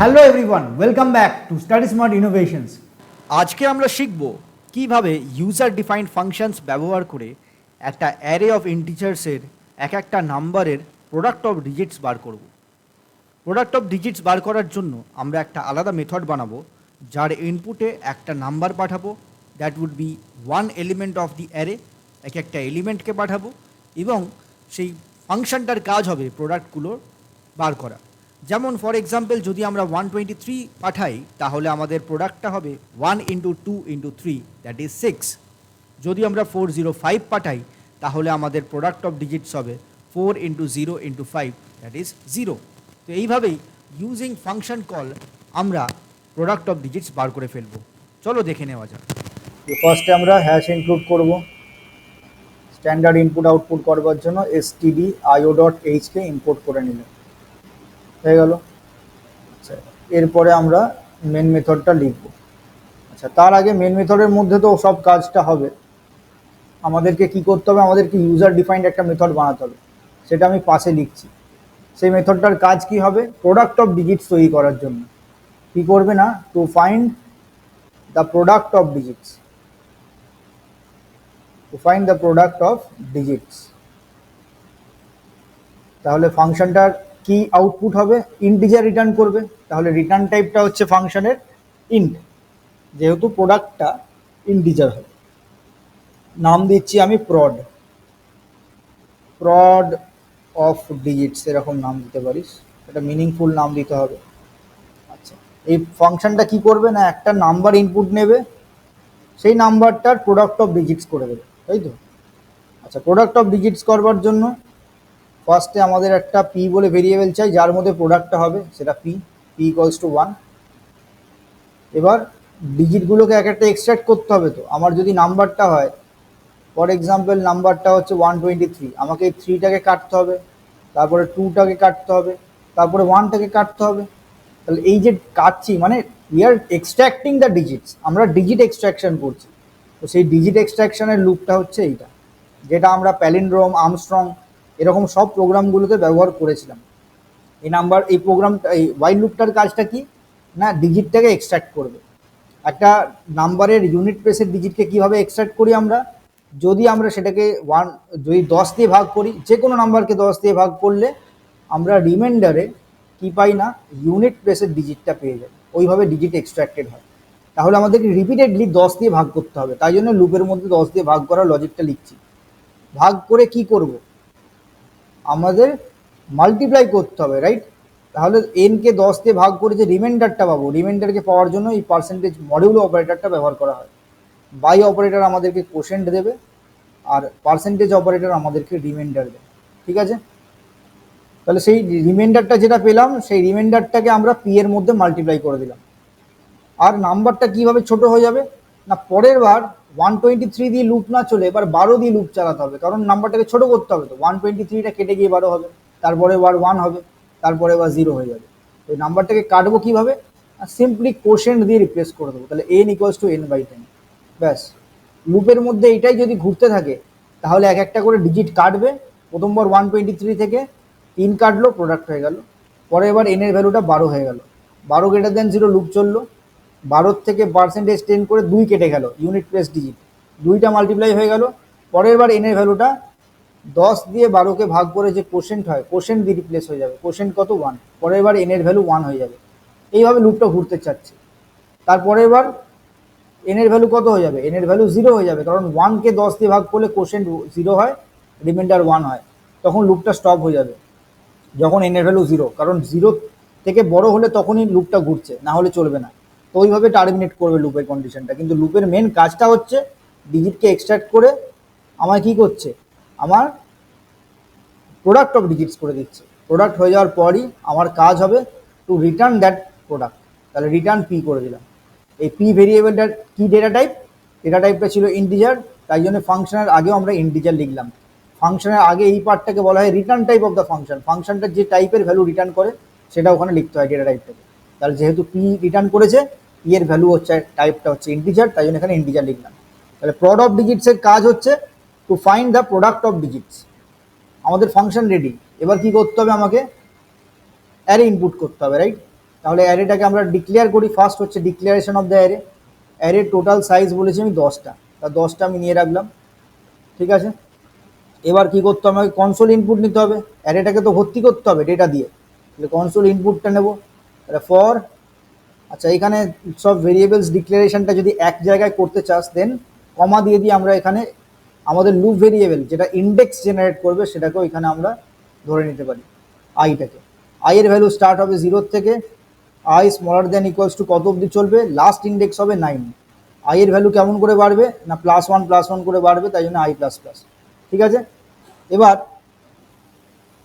Hello everyone welcome back to study smart innovations আজকে আমরা শিখব কীভাবে ইউজার ডিফাইন্ড ফাংশনস ব্যবহার করে একটা অ্যারে অফ ইন্টিজার্সের এক একটা নাম্বারের প্রোডাক্ট অফ ডিজিটস বার করব। প্রোডাক্ট অফ ডিজিটস বার করার জন্য আমরা একটা আলাদা মেথড বানাবো, যার ইনপুটে একটা নাম্বার পাঠাবো that would be one element of the array এক একটা এলিমেন্টকে পাঠাবো, এবং সেই ফাংশনটার কাজ হবে প্রোডাক্টগুলো বার করা। যেমন ফর এক্সাম্পল যদি আমরা ওয়ান টোয়েন্টি থ্রি পাঠাই, তাহলে আমাদের প্রোডাক্টটা হবে one into two into three that is six যদি আমরা ফোর জিরো ফাইভ পাঠাই, তাহলে আমাদের প্রোডাক্ট অফ ডিজিটস হবে four into zero into five that is zero তো এইভাবেই ইউজিং ফাংশন কল আমরা প্রোডাক্ট অফ ডিজিটস বার করে ফেলব। চলো দেখে নেওয়া যাক। ফার্স্টে আমরা হ্যাশ ইনক্লুড করব। স্ট্যান্ডার্ড ইনপুট আউটপুট করবার জন্য S STD IO dot HK import করে নিলাম। হয়ে গেল। আচ্ছা এরপরে আমরা মেন মেথডটা লিখব। আচ্ছা তার আগে মেন মেথডের মধ্যে তো সব কাজটা হবে। আমাদেরকে কি করতে হবে? আমাদেরকে ইউজার ডিফাইন্ড একটা মেথড বানাতে হবে। সেটা আমি পাশে লিখছি। সেই মেথডটার কাজ কি হবে? প্রোডাক্ট অফ ডিজিটস তৈরি করার জন্য। কি করবে না? To find the product of digits to find the product of digits তাহলে ফাংশনটার কি আউটপুট হবে ইন্টিজার রিটার্ন করবে, তাহলে রিটার্ন টাইপটা হচ্ছে ফাংশনের ইন্ট যেহেতু প্রোডাক্টটা ইন্টিজার হবে। নাম দিচ্ছি আমি প্রড প্রড অফ ডিজিটস এরকম নাম দিতে পারিস। একটা মিনিংফুল নাম দিতে হবে। আচ্ছা এই ফাংশনটা কি করবে না, একটা নাম্বার ইনপুট নেবে, সেই নাম্বারটার প্রোডাক্ট অফ ডিজিটস করে দেবে, তাই তো? আচ্ছা প্রোডাক্ট অফ ডিজিটস করবার জন্য ফার্স্টে আমাদের একটা পি বলে ভেরিয়েবল চাই, যার মধ্যে প্রোডাক্টটা হবে, সেটা P P equals to one এবার ডিজিটগুলোকে এক একটা এক্সট্রাক্ট করতে হবে তো। আমার যদি নাম্বারটা হয় ফর এক্সাম্পল নাম্বারটা হচ্ছে ওয়ান টোয়েন্টি থ্রি আমাকে এই থ্রিটাকে কাটতে হবে, তারপরে টুটাকে কাটতে হবে, তারপরে ওয়ানটাকে কাটতে হবে। তাহলে এই যে কাটছি মানে we are extracting the digits আমরা ডিজিট এক্সট্রাকশন করছি। তো সেই ডিজিট এক্সট্রাকশনের লুপটা হচ্ছে এইটা, যেটা আমরা প্যালিন্ড্রোম আমস্ট্রং এরকম সব প্রোগ্রামগুলোতে ব্যবহার করেছিলাম। এই নাম্বার, এই প্রোগ্রামটা এই ওয়াইল লুপটার কাজটা কি? না ডিজিটটাকে এক্সট্রাক্ট করবে। একটা নাম্বারের ইউনিট প্রেসের ডিজিটকে কীভাবে এক্সট্রাক্ট করি আমরা? যদি আমরা সেটাকে ওয়ান যদি দশ দিয়ে ভাগ করি যে কোনো নাম্বারকে দশ দিয়ে ভাগ করলে আমরা রিমাইন্ডারে কি পাই না? ইউনিট প্লেসের ডিজিটটা পেয়ে যাই। ওইভাবে ডিজিট এক্সট্রাক্টেড হয়। তাহলে আমাদেরকে রিপিটেডলি দশ দিয়ে ভাগ করতে হবে। তাই জন্য লুপের মধ্যে দশ দিয়ে ভাগ করার লজিকটা লিখছি। ভাগ করে কি করব? আমাদের মাল্টিপ্লাই করতে হবে রাইট তাহলে এনকে দশ দিয়ে ভাগ করে যে রিমাইন্ডারটা পাবো রিমাইন্ডারকে পাওয়ার জন্য এই পার্সেন্টেজ মডিউল অপারেটরটা ব্যবহার করা হয়। বাই অপারেটর আমাদেরকে কোশেন্ট দেবে আর পার্সেন্টেজ অপারেটর আমাদেরকে রিমাইন্ডার দেবে, ঠিক আছে? তাহলে সেই রিমাইন্ডারটা যেটা পেলাম, সেই রিমাইন্ডারটাকে আমরা পি এর মধ্যে মাল্টিপ্লাই করে দিলাম। আর নাম্বারটা কীভাবে ছোট হয়ে যাবে? না, পরের বার ওয়ান টোয়েন্টি থ্রি দিয়ে লুপ না চলে এবার বারো দিয়ে লুপ চালাতে হবে। কারণ নাম্বারটাকে ছোট করতে হবে তো। ওয়ান টোয়েন্টি থ্রিটা কেটে গিয়ে বারো হবে। তারপরে বার ওয়ান হবে। তারপরে বার জিরো হয়ে যাবে। তো নাম্বারটাকে কাটবো কীভাবে? সিম্পলি কোশেন্ট দিয়ে রিপ্লেস করে দেবো। তাহলে N equals to N by ten ব্যাস। লুপের মধ্যে এইটাই যদি ঘুরতে থাকে, তাহলে এক একটা করে ডিজিট কাটবে। প্রথমবার ওয়ান টোয়েন্টি থ্রি থেকে তিন কাটলো প্রোডাক্ট হয়ে গেল। পরে এবার এনের ভ্যালুটা বারো হয়ে গেল। বারো গ্রেটার দেন জিরো লুপ চলল। বারোর থেকে পার্সেন্টেজ টেন করে দুই কেটে গেল ইউনিট প্লেস ডিজিট দুইটা মাল্টিপ্লাই হয়ে গেল, পরের বার এনের ভ্যালুটা দশ দিয়ে বারোকে ভাগ করে যে কোশেন্ট হয় কোশেন্ট দিয়ে রিপ্লেস হয়ে যাবে। কোশেন্ট কত? ওয়ান পরের বার এনের ভ্যালু ওয়ান হয়ে যাবে। এইভাবে লুপটা ঘুরতে চাচ্ছে। তারপরের বার এনের ভ্যালু কত হয়ে যাবে? এনের ভ্যালু জিরো হয়ে যাবে। কারণ ওয়ানকে দশ দিয়ে ভাগ করলে কোশেন্ট জিরো হয় রিমাইন্ডার ওয়ান হয়। তখন লুপটা স্টপ হয়ে যাবে, যখন এনের ভ্যালু জিরো কারণ জিরো থেকে বড় হলে তখনই লুপটা ঘুরছে, না হলে চলবে না। তো ওইভাবে টার্মিনেট করবে লুপের কন্ডিশনটা কিন্তু লুপের মেন কাজটা হচ্ছে ডিজিটকে এক্সট্রাক্ট করে আমায় কি করছে? আমার প্রোডাক্ট অফ ডিজিটস করে দিচ্ছে। প্রোডাক্ট হয়ে যাওয়ার পরই আমার কাজ হবে টু রিটার্ন দ্যাট প্রোডাক্ট তাহলে রিটার্ন পি করে দিলাম। এই পি ভেরিয়েবলটার কি ডেটা টাইপ ডেটা টাইপটা ছিল ইন্টিজার তাই জন্য ফাংশনের আগেও আমরা ইন্টিজার লিখলাম। ফাংশনের আগে এই পার্টটাকে বলা হয় return type of the function ফাংশনটা যে টাইপের ভ্যালু রিটার্ন করে, সেটা ওখানে লিখতে হয় ডেটা টাইপটাকে তাহলে যেহেতু পি রিটার্ন করেছে এর ভ্যালু হচ্ছে টাইপটা হচ্ছে ইন্টিজার তাই জন্য এখানে ইন্টিজার লিখলাম। তাহলে প্রড অফ ডিজিটসের কাজ হচ্ছে to find the product of digits আমাদের ফাংশন রেডি এবার কি করতে হবে আমাকে? অ্যারে ইনপুট করতে হবে রাইট তাহলে অ্যারেটাকে আমরা ডিক্লেয়ার করি। ফার্স্ট হচ্ছে declaration of the array array total size বলেছি আমি দশটা। তা দশটা আমি নিয়ে রাখলাম। ঠিক আছে? এবার কি করতে হবে? আমাকে কনসোল ইনপুট নিতে হবে। অ্যারেটাকে তো ভর্তি করতে হবে ডেটা দিয়ে। তাহলে কনসোল ইনপুটটা নেব। তাহলে ফর আচ্ছা এখানে সব ভেরিয়েবলস ডিক্লারেশনটা যদি এক জায়গায় করতে চাস দেন কমা দিয়ে দিয়ে আমরা এখানে আমাদের লুপ ভেরিয়েবল যেটা ইন্ডেক্স জেনারেট করবে, সেটাকেও এখানে আমরা ধরে নিতে পারি আইটাকে আই এর ভ্যালু স্টার্ট হবে জিরোর থেকে i smaller than equals to কত অবধি চলবে? লাস্ট ইন্ডেক্স হবে নাইন আই এর ভ্যালু কেমন করে বাড়বে? না প্লাস ওয়ান প্লাস ওয়ান করে বাড়বে, তাই জন্য আই প্লাস প্লাস ঠিক আছে? এবার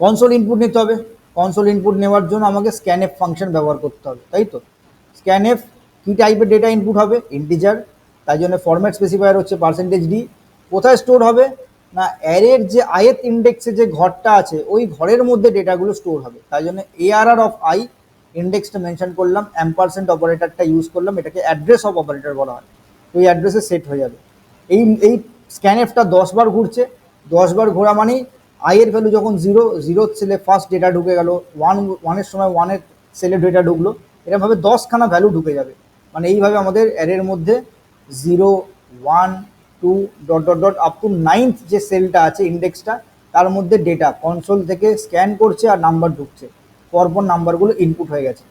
কনসোল ইনপুট নিতে হবে। কনসোল ইনপুট নেওয়ার জন্য আমাকে স্ক্যানএফ ফাংশন ব্যবহার করতে হবে, তাই তো? স্ক্যানএফ কী টাইপের ডেটা ইনপুট হবে ইন্টিজার তাই জন্য ফরম্যাট স্পেসিফায়ার হচ্ছে পার্সেন্টেজ ডি কোথায় স্টোর হবে, না অ্যারের যে আয়েত ইন্ডেক্সে যে ঘরটা আছে, ওই ঘরের মধ্যে ডেটাগুলো স্টোর হবে তাই জন্য এআরআর অফ আই ইন্ডেক্সটা মেনশন করলাম এম অ্যাম্পারসেন্ট অপারেটরটা ইউজ করলাম, এটাকে অ্যাড্রেস অফ অপারেটর বলা হয়, তো ওই অ্যাড্রেসে সেট হয়ে যাবে, এই এই স্ক্যানএফটা দশবার ঘুরছে দশবার ঘোরা মানেই আইয়ের ভ্যালু যখন জিরো জিরোর সেলে ফার্স্ট ডেটা ঢুকে গেল ওয়ান ওয়ানের সময় ওয়ানের সেলে ডেটা ঢুকলো এরকমভাবে দশখানা ভ্যালু ঢুকে যাবে। মানে এইভাবে আমাদের অ্যারের মধ্যে zero one two dot dot dot up to ninth যে সেলটা আছে ইন্ডেক্সটা তার মধ্যে ডেটা কনসোল থেকে স্ক্যান করছে আর নাম্বার ঢুকছে। পরপর নাম্বারগুলো ইনপুট হয়ে গেছে।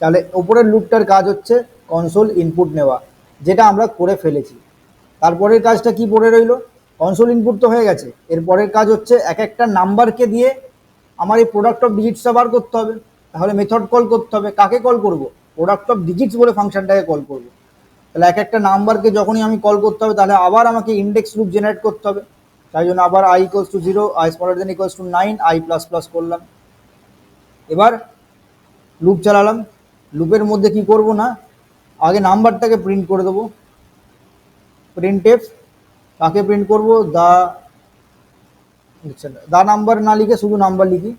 তাহলে ওপরের লুপটার কাজ হচ্ছে কনসোল ইনপুট নেওয়া, যেটা আমরা করে ফেলেছি। তারপরের কাজটা কি পড়ে রইল? কনসোল ইনপুট তো হয়ে গেছে। এরপরের কাজ হচ্ছে এক একটা নাম্বারকে দিয়ে আমার এই প্রোডাক্ট অফ ডিজিটসটা বার করতে হবে। তাহলে মেথড কল করতে হবে। কাকে কল করব? প্রোডাক্ট অফ ডিজিটস বলে ফাংশনটাকে কল করব। তাহলে এক একটা নাম্বারকে যখনই আমি কল করতে হবে, তাহলে আবার আমাকে ইন্ডেক্স লুপ জেনারেট করতে হবে। তাই জন্য আবার i equals to zero i smaller than equals to nine i plus plus করলাম। এবার লুপ চালালাম। লুপের মধ্যে কি করব না? আগে নাম্বারটাকে প্রিন্ট করে দেবো। প্রিন্ট এফ কাকে প্রিন্ট করব? দা দা নাম্বার না লিখে শুধু নাম্বার লিখি।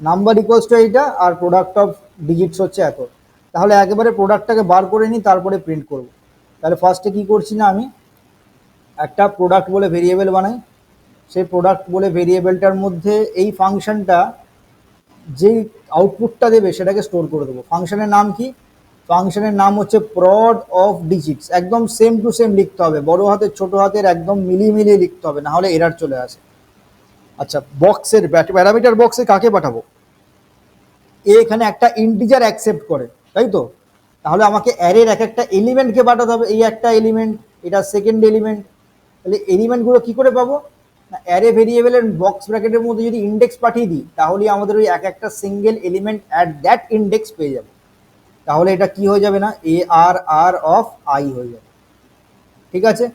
নাম্বার ইকুয়ালস টু এইটা আর প্রোডাক্ট অফ ডিজিটস হচ্ছে এত তাহলে একেবারে প্রোডাক্টটাকে বার করে নিই, তারপরে প্রিন্ট করব। তাহলে ফার্স্টে কি করছি না আমি? একটা প্রোডাক্ট বলে ভেরিয়েবল বানাই। সেই প্রোডাক্ট বলে ভেরিয়েবলটার মধ্যে এই ফাংশনটা যেই আউটপুটটা দেবে সেটাকে স্টোর করে দেবো। ফাংশনের নাম কি? ফাংশনের নাম হচ্ছে প্রড অফ ডিজিটস একদম সেম টু সেম লিখতে হবে। বড় হাতের, ছোট হাতের, একদম মিলিয়ে মিলিয়ে লিখতে হবে। না হলে এরার চলে আসে। আচ্ছা বক্সের প্যারামিটার বক্সে কাকে পাঠাবো? এ এখানে একটা ইন্টিজার অ্যাকসেপ্ট করে, তাই তো? তাহলে আমাকে অ্যারের এক একটা এলিমেন্টকে পাঠাতে হবে, এই একটা এলিমেন্ট এটা সেকেন্ড এলিমেন্ট তাহলে এলিমেন্টগুলো কি করে পাবো? না অ্যারে ভেরিয়েবলের বক্স ব্র্যাকেটের মধ্যে যদি ইন্ডেক্স পাঠিয়ে দিই তাহলে আমাদের ওই এক একটা single element at that index পেয়ে যাবে। তাহলে এটা কি হয়ে যাবে না? এ আর আর অফ আই হয়ে যাবে। ঠিক আছে?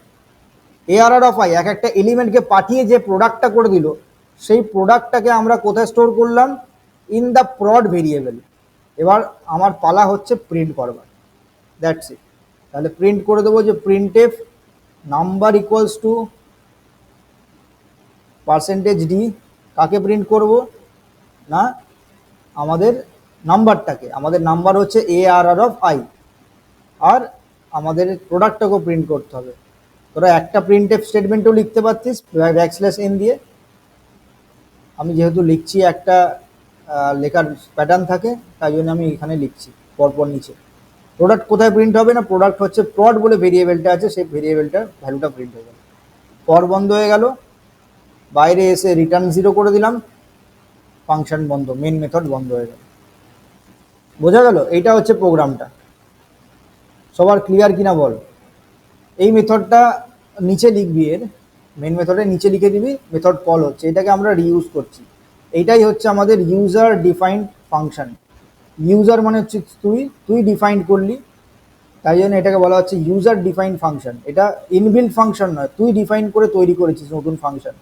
এ আর আর অফ আই এক একটা এলিমেন্টকে পাঠিয়ে যে প্রোডাক্টটা করে দিল সেই প্রোডাক্টটাকে আমরা কোথায় স্টোর করলাম? ইন দ্য প্রড ভেরিয়েবল এবার আমার পালা হচ্ছে প্রিন্ট করবার। দ্যাটস ইট তাহলে প্রিন্ট করে দেবো যে print f number equals to percentage d কাকে প্রিন্ট করব? না, আমাদের নাম্বারটাকে আমাদের নাম্বার হচ্ছে এ আর আর অফ আই আর আমাদের প্রোডাক্টটাকেও প্রিন্ট করতে হবে। তোরা একটা প্রিন্ট এফ স্টেটমেন্টও লিখতে পারতিস, ব্যাকস্ল্যাশ এন দিয়ে। আমি যেহেতু লিখছি একটা লেখার প্যাটার্ন থাকে, তাই জন্য আমি এখানে লিখছি পরপর নিচে। প্রোডাক্ট কোথায় প্রিন্ট হবে না? প্রোডাক্ট হচ্ছে প্রড বলে ভেরিয়েবলটা আছে, সেই ভেরিয়েবলটার ভ্যালুটা প্রিন্ট হয়ে গেল। পর বন্ধ হয়ে গেল। বাইরে এসে রিটার্ন জিরো করে দিলাম। ফাংশন বন্ধ মেন মেথড বন্ধ হয়ে গেল। বোঝা গেল? এইটা হচ্ছে প্রোগ্রামটা সবার ক্লিয়ার কিনা বল? এই মেথডটা নিচে লিখবি এর। মেন মেথডের নিচে লিখে দিবি মেথড কল হচ্ছে। এটাকে আমরা রিউজ করছি। এইটাই হচ্ছে আমাদের ইউজার ডিফাইন্ড ফাংশন ইউজার মানে হচ্ছে তুই তুই ডিফাইন্ড করলি, তাই জন্য এটাকে বলা হচ্ছে ইউজার ডিফাইন্ড ফাংশন এটা ইনবিল্ড ফাংশন নয়, তুই ডিফাইন করে তৈরি করেছিস নতুন ফাংশন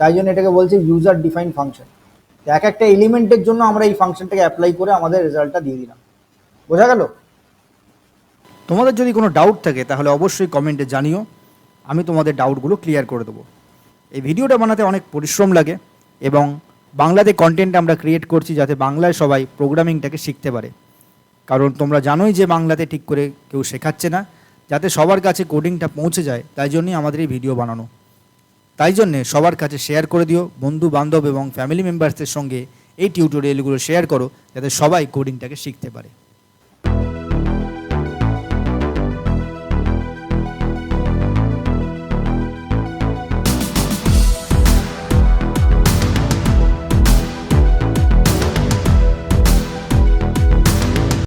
তাই জন্য এটাকে বলছে ইউজার ডিফাইন্ড ফাংশন এক একটা এলিমেন্টের জন্য আমরা এই ফাংশনটাকে অ্যাপ্লাই করে আমাদের রেজাল্টটা দিয়ে দিলাম। বোঝা গেল? তোমাদের যদি কোনো ডাউট থাকে, তাহলে অবশ্যই কমেন্টে জানিও। আমি তোমাদের ডাউটগুলো ক্লিয়ার করে দেবো। এই ভিডিওটা বানাতে অনেক পরিশ্রম লাগে এবং বাংলাতে কন্টেন্ট আমরা ক্রিয়েট করছি যাতে বাংলায় সবাই প্রোগ্রামিংটাকে শিখতে পারে। কারণ তোমরা জানোই যে বাংলাতে ঠিক করে কেউ শেখাচ্ছে না, যাতে সবার কাছে কোডিংটা পৌঁছে যায়, তাই জন্যই আমাদের এই ভিডিও বানানো। তাই জন্যে সবার কাছে শেয়ার করে দিও, বন্ধু বান্ধব এবং ফ্যামিলি মেম্বার্সদের সঙ্গে এই টিউটোরিয়ালগুলো শেয়ার করো, যাতে সবাই কোডিংটাকে শিখতে পারে।